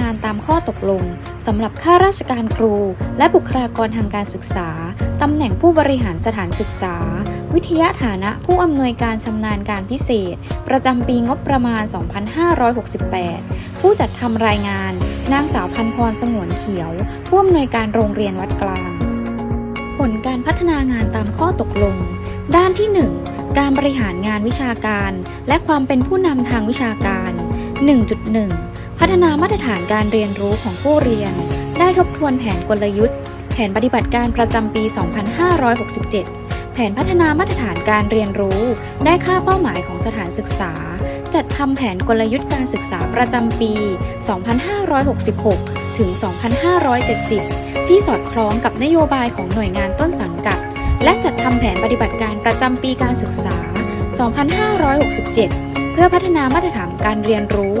งานตามข้อตกลงสำหรับข้าราชการครู และบุคลากรทางการศึกษาตำแหน่งผู้บริหารสถานศึกษา วิทยาฐานะผู้อำนวยการชำนาญการพิเศษ ประจำปีงบประมาณ 2568 ผู้จัดทำรายงาน นางสาวพันพรสงวนเขียว ผู้อำนวยการโรงเรียนวัดกลาง ผลการพัฒนางานตามข้อตกลง ด้านที่ 1 การบริหารงานวิชาการ และความเป็นผู้นำทางวิชาการ 1.1 พัฒนามาตรฐานการเรียนรู้ของผู้เรียน ได้ทบทวนแผนกลยุทธ์ แผนปฏิบัติการประจำปี 2567 แผนพัฒนามาตรฐานการเรียนรู้ ได้ค่าเป้าหมายของสถานศึกษา จัดทำแผนกลยุทธ์การศึกษาประจำปี 2566 ถึง 2570 ที่สอดคล้องกับนโยบายของหน่วยงานต้นสังกัด และจัดทำแผนปฏิบัติการประจำปีการศึกษา 2567 เพื่อพัฒนามาตรฐานการเรียนรู้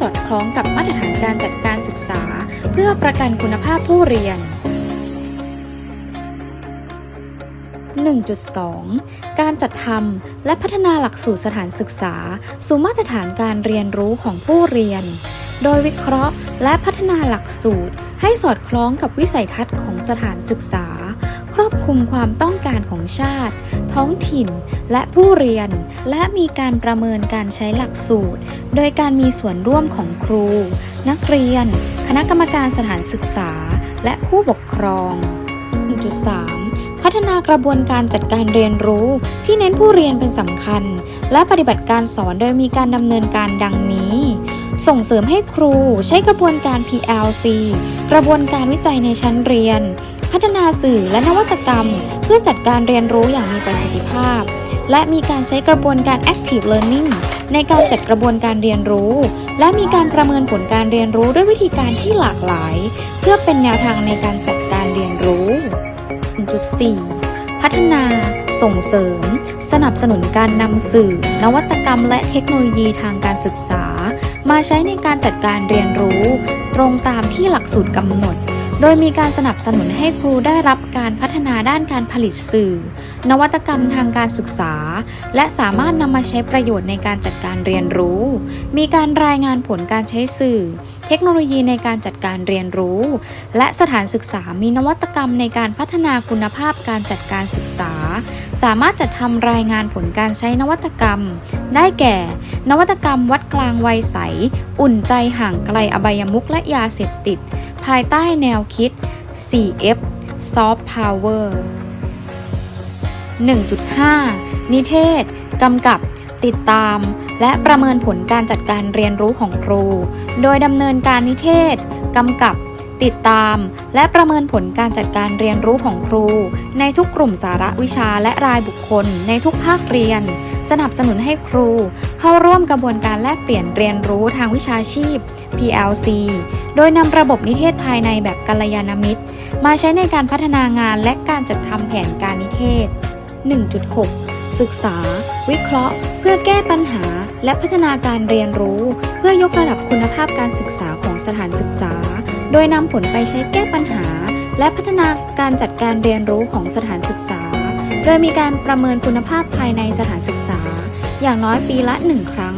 สอดคล้องกับมาตรฐานการจัดการศึกษา เพื่อประกันคุณภาพผู้เรียน 1.2 การจัดทำและพัฒนาหลักสูตรสถานศึกษา สู่มาตรฐานการเรียนรู้ของผู้เรียน โดยวิเคราะห์และพัฒนาหลักสูตร ให้สอดคล้องกับวิสัยทัศน์ของสถานศึกษา ครอบคลุมความต้องการของชาติ ท้องถิ่น และผู้เรียน และมีการประเมินการใช้หลักสูตร โดยการมีส่วนร่วมของครู นักเรียน คณะกรรมการสถานศึกษา และผู้ปกครอง 1.3 พัฒนากระบวนการจัดการเรียนรู้ที่เน้นผู้เรียนเป็นสำคัญ และปฏิบัติการสอนโดยมีการดำเนินการดังนี้ส่งเสริมให้ครูใช้กระบวนการ PLC กระบวนการวิจัยในชั้นเรียน พัฒนาสื่อและนวัตกรรม เพื่อจัดการเรียนรู้อย่างมีประสิทธิภาพ และมีการใช้กระบวนการ Active Learning ในการจัดกระบวนการเรียนรู้ และมีการประเมินผลการเรียนรู้ด้วยวิธีการที่หลากหลาย เพื่อเป็นแนวทางในการจัดการเรียนรู้ 1.4 พัฒนา ส่งเสริม สนับสนุนการนำสื่อ นวัตกรรม และเทคโนโลยีทางการศึกษา มาใช้ในการจัดการเรียนรู้ ตรงตามที่หลักสูตรกำหนด โดยมีการสนับสนุนให้ครูได้รับการพัฒนาด้านการผลิตสื่อ นวัตกรรมทางการศึกษา และสามารถนำมาใช้ประโยชน์ในการจัดการเรียนรู้ มีการรายงานผลการใช้สื่อ ทคโนโลยีในการจัดการเรียนรู้ และสถานศึกษามีนวัตกรรมในการพัฒนาคุณภาพการจัดการศึกษา สามารถจัดทำรายงานผลการใช้นวัตกรรม ได้แก่ นวัตกรรมวัดกลางวัยใส อุ่นใจห่างไกลอบายมุขและยาเสพติด ภายใต้แนวคิด 4F Soft Power 1.5 นิเทศ กำกับ ติดตาม และประเมินผลการจัดการเรียนรู้ของครู โดยดำเนินการนิเทศกำกับติดตาม และประเมินผลการจัดการเรียนรู้ของครู ในทุกกลุ่มสาระวิชาและรายบุคคล ในทุกภาคเรียน สนับสนุนให้ครู เข้าร่วมกระบวนการแลกเปลี่ยนเรียนรู้ทางวิชาชีพ PLC โดยนำระบบนิเทศภายในแบบกัลยาณมิตร มาใช้ในการพัฒนางานและการจัดทำแผนการนิเทศ 1.6 ศึกษา วิเคราะห์ เพื่อแก้ปัญหา และพัฒนาการเรียนรู้ เพื่อยกระดับคุณภาพการศึกษาของสถานศึกษา โดยนำผลไปใช้แก้ปัญหา และพัฒนาการจัดการเรียนรู้ของสถานศึกษา โดยมีการประเมินคุณภาพภายในสถานศึกษา อย่างน้อยปีละ1ครั้ง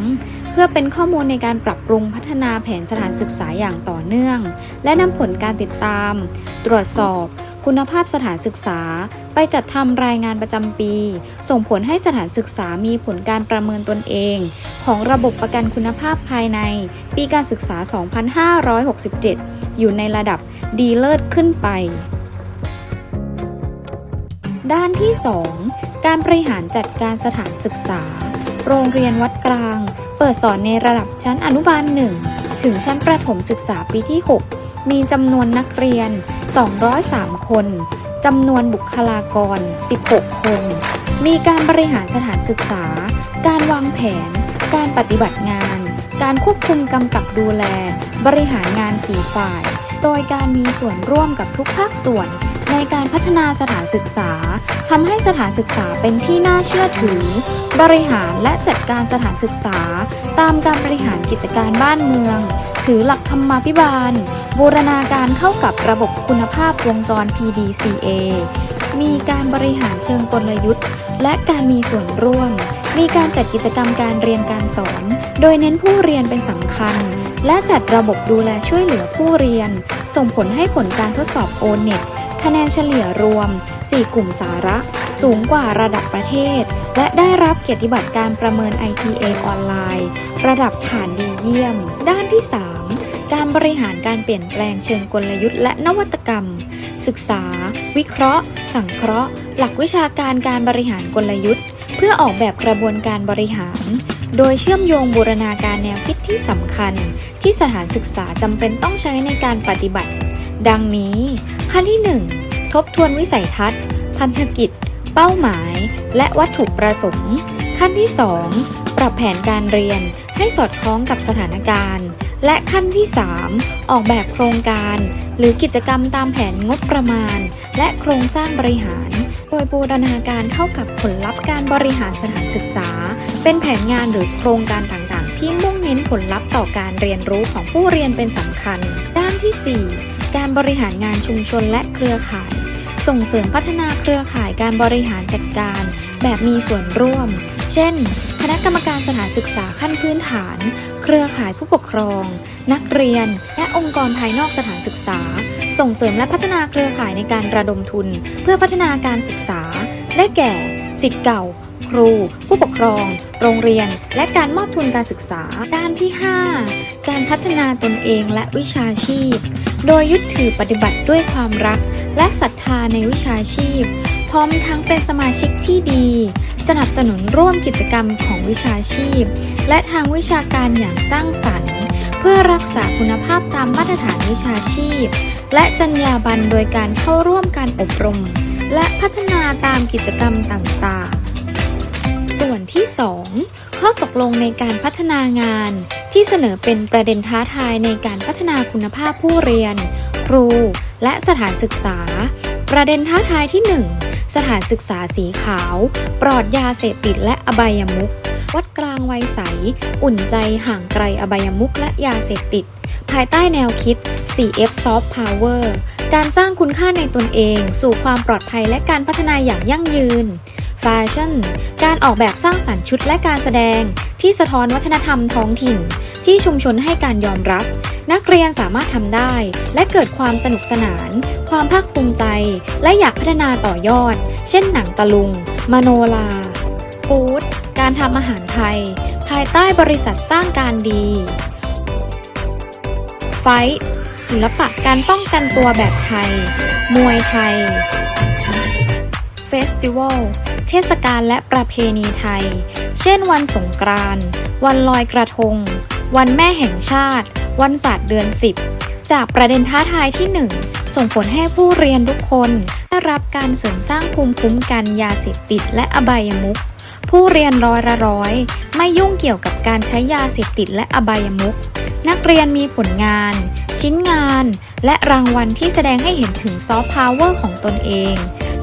เพื่อเป็นข้อมูลในการปรับปรุงพัฒนาแผนสถานศึกษาอย่างต่อเนื่อง และนำผลการติดตาม ตรวจสอบ คุณภาพสถานศึกษา ไปจัดทำรายงานประจำปี ส่งผลให้สถานศึกษามีผลการประเมินตนเอง ของระบบประกันคุณภาพภายใน ปีการศึกษา 2567 อยู่ในระดับดีเลิศขึ้นไป ด้านที่ 2 การบริหารจัดการสถานศึกษา โรงเรียนวัดกลาง เปิดสอนในระดับชั้นอนุบาล 1 ถึงชั้นประถมศึกษาปีที่ 6 มีจำนวนนักเรียน203 คนจำนวนบุคลากร 16 คน มีการบริหารสถานศึกษา การวางแผน การปฏิบัติงาน การควบคุมกำกับดูแล บริหารงานสีฝ่าย โดยการมีส่วนร่วมกับทุกภาคส่วนในการพัฒนาสถานศึกษาทำให้สถานศึกษาเป็นที่น่าเชื่อถือ บริหารและจัดการสถานศึกษา ตามการบริหารกิจการบ้านเมือง ถือหลักธรรมาภิบาล บูรณาการเข้ากับระบบคุณภาพวงจร PDCA มีการบริหารเชิงกลยุทธ์ และการมีส่วนร่วม มีการจัดกิจกรรมการเรียนการสอน โดยเน้นผู้เรียนเป็นสำคัญ และจัดระบบดูแลช่วยเหลือผู้เรียน ส่งผลให้ผลการทดสอบโอเน็ต คะแนนเฉลี่ยรวม 4 กลุ่มสาระ สูงกว่าระดับประเทศ และได้รับเกียรติบัตรการประเมิน ITA ออนไลน์ ระดับผ่านดีเยี่ยม ด้านที่ 3 การบริหารการเปลี่ยนแปลงเชิงกลยุทธ์และนวัตกรรม ศึกษา วิเคราะห์ สังเคราะห์ หลักวิชาการการบริหารกลยุทธ์ เพื่อออกแบบกระบวนการบริหารโดยเชื่อมโยงบูรณาการแนวคิดที่สำคัญ ที่สถานศึกษาจำเป็นต้องใช้ในการปฏิบัติ ดังนี้ ขั้นที่ 1 ทบทวนวิสัยทัศน์ พันธกิจ เป้าหมาย และวัตถุประสงค์ ขั้นที่ 2 ปรับแผนการเรียนให้สอดคล้องกับสถานการณ์ และขั้นที่ 3 ออกแบบโครงการ หรือกิจกรรมตามแผนงบประมาณ และโครงสร้างบริหาร โดยบูรณาการเข้ากับผลลัพธ์การบริหารสถานศึกษา เป็นแผนงานหรือโครงการต่าง ที่มุ่งเน้นผลลัพธ์ต่อการเรียนรู้ของผู้เรียนเป็นสำคัญ ด้านที่ 4 การบริหารงานชุมชนและเครือข่าย ส่งเสริมพัฒนาเครือข่ายการบริหารจัดการ แบบมีส่วนร่วม เช่น คณะกรรมการสถานศึกษาขั้นพื้นฐาน เครือข่ายผู้ปกครอง นักเรียน และองค์กรภายนอกสถานศึกษา ส่งเสริมและพัฒนาเครือข่ายในการระดมทุน เพื่อพัฒนาการศึกษา ได้แก่ สิทธิ์เก่า ครู ผู้ปกครอง โรงเรียน และการมอบทุนการศึกษา ด้านที่ 5 การพัฒนาตนเองและวิชาชีพ โดยยึดถือปฏิบัติด้วยความรัก และศรัทธาในวิชาชีพ พร้อมทั้งเป็นสมาชิกที่ดี สนับสนุนร่วมกิจกรรมของวิชาชีพ และทางวิชาการอย่างสร้างสรรค์เพื่อรักษาคุณภาพตามมาตรฐานวิชาชีพ และจรรยาบรรณโดยการเข้าร่วมการอบรม และพัฒนาตามกิจกรรมต่างๆ ส่วนที่ 2 ข้อตกลงในการพัฒนางาน ที่เสนอเป็นประเด็นท้าทายในการพัฒนาคุณภาพผู้เรียน ครู และสถานศึกษา ประเด็นท้าทายที่ 1 สถานศึกษาสีขาว ปลอดยาเสพติดและอบายมุขวัดกลางวัยใส อุ่นใจห่างไกลอบายมุขและยาเสพติด ภายใต้แนวคิด 4F Soft Power การสร้างคุณค่าในตนเอง สู่ความปลอดภัยและการพัฒนาอย่างยั่งยืน แฟชั่น การออกแบบสร้างสรรค์ชุดและการแสดง ที่สะท้อนวัฒนธรรมท้องถิ่น ที่ชุมชนให้การยอมรับ นักเรียนสามารถทำได้ และเกิดความสนุกสนาน ความภาคภูมิใจ และอยากพัฒนาต่อยอด เช่นหนังตะลุง มโนลาฟู้ดการทำอาหารไทย ภายใต้บริษัทสร้างการดีไฟท์ ศิลปะการป้องกันตัวแบบไทย มวยไทย เฟสติวัล เทศกาลและประเพณีไทย เช่นวันสงกรานต์วันลอยกระทง วันแม่แห่งชาติ วันศาสตร์เดือน 10 จากประเด็นท้าทายที่ 1 ส่งผลให้ผู้เรียนทุกคนได้รับการเสริมสร้างภูมิคุ้มกันยาเสพติดและอบายมุขผู้เรียนร้อยละร้อย ไม่ยุ่งเกี่ยวกับการใช้ยาเสพติดและอบายมุขนักเรียนมีผลงาน ชิ้นงาน และรางวัลที่แสดงให้เห็นถึงซอฟต์พาวเวอร์ของตนเอง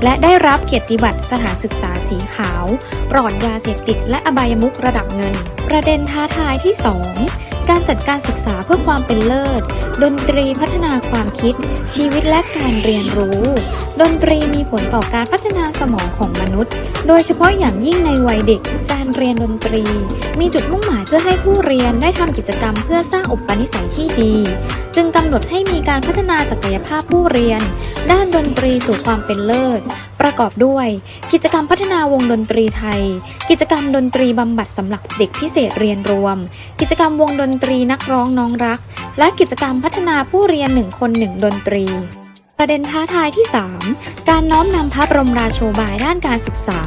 และได้รับเกียรติบัตรสถานศึกษาสีขาว ปลอดยาเสพติดและอบายมุกระดับเงิน ประเด็นท้าทายที่ 2 การจัดการศึกษาเพื่อความเป็นเลิศ ดนตรีพัฒนาความคิด ชีวิตและการเรียนรู้ ดนตรีมีผลต่อการพัฒนาสมองของมนุษย์ โดยเฉพาะอย่างยิ่งในวัยเด็ก การเรียนดนตรี มีจุดมุ่งหมายเพื่อให้ผู้เรียนได้ทำกิจกรรมเพื่อสร้างอุปนิสัยที่ดี จึงกำหนดให้มีการพัฒนาศักยภาพผู้เรียน ด้านดนตรีสู่ความเป็นเลิศ ประกอบด้วย กิจกรรมพัฒนาวงดนตรีไทย กิจกรรมดนตรีบำบัดสำหรับเด็กพิเศษเรียนรวม กิจกรรมวงดนนตรีนักร้องน้องรัก และกิจกรรมพัฒนาผู้เรียนหนึ่งคนหนึ่งดนตรี ประเด็นท้าทายที่ 3 การน้อมนำพระบรมราโชบายด้านการศึกษา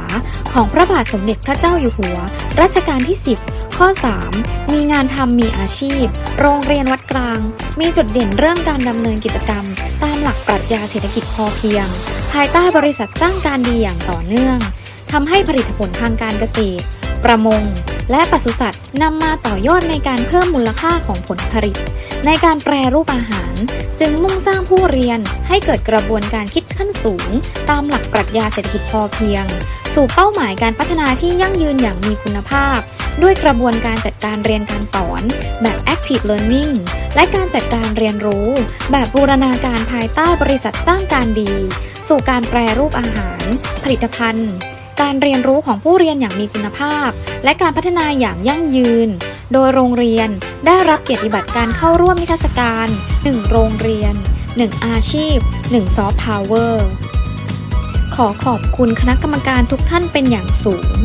ของพระบาทสมเด็จพระเจ้าอยู่หัว รัชกาลที่ 10 ข้อ 3 มีงานทำมีอาชีพ โรงเรียนวัดกลาง มีจุดเด่นเรื่องการดำเนินกิจกรรม ตามหลักปรัชญาเศรษฐกิจพอเพียง ภายใต้บริษัทสร้างการดีอย่างต่อเนื่องทำให้ผลิตผลทางการเกษตร ประมง และปศุสัตว์นำมาต่อยอดในการเพิ่มมูลค่าของผลผลิต ในการแปรรูปอาหาร จึงมุ่งสร้างผู้เรียนให้เกิดกระบวนการคิดขั้นสูง ตามหลักปรัชญาเศรษฐกิจพอเพียง สู่เป้าหมายการพัฒนาที่ยั่งยืนอย่างมีคุณภาพ ด้วยกระบวนการจัดการเรียนการสอนแบบ active learning และการจัดการเรียนรู้ แบบบูรณาการภายใต้บริษัทสร้างการดี สู่การแปรรูปอาหาร ผลิตภัณฑ์ การเรียนรู้ของผู้เรียนอย่างมีคุณภาพ และการพัฒนาอย่างยั่งยืน โดยโรงเรียนได้รับเกียรติบัตรการเข้าร่วมนิทรรศการ 1 โรงเรียน 1 อาชีพ 1 ซอฟต์พาวเวอร์ ขอขอบคุณคณะกรรมการทุกท่านเป็นอย่างสูง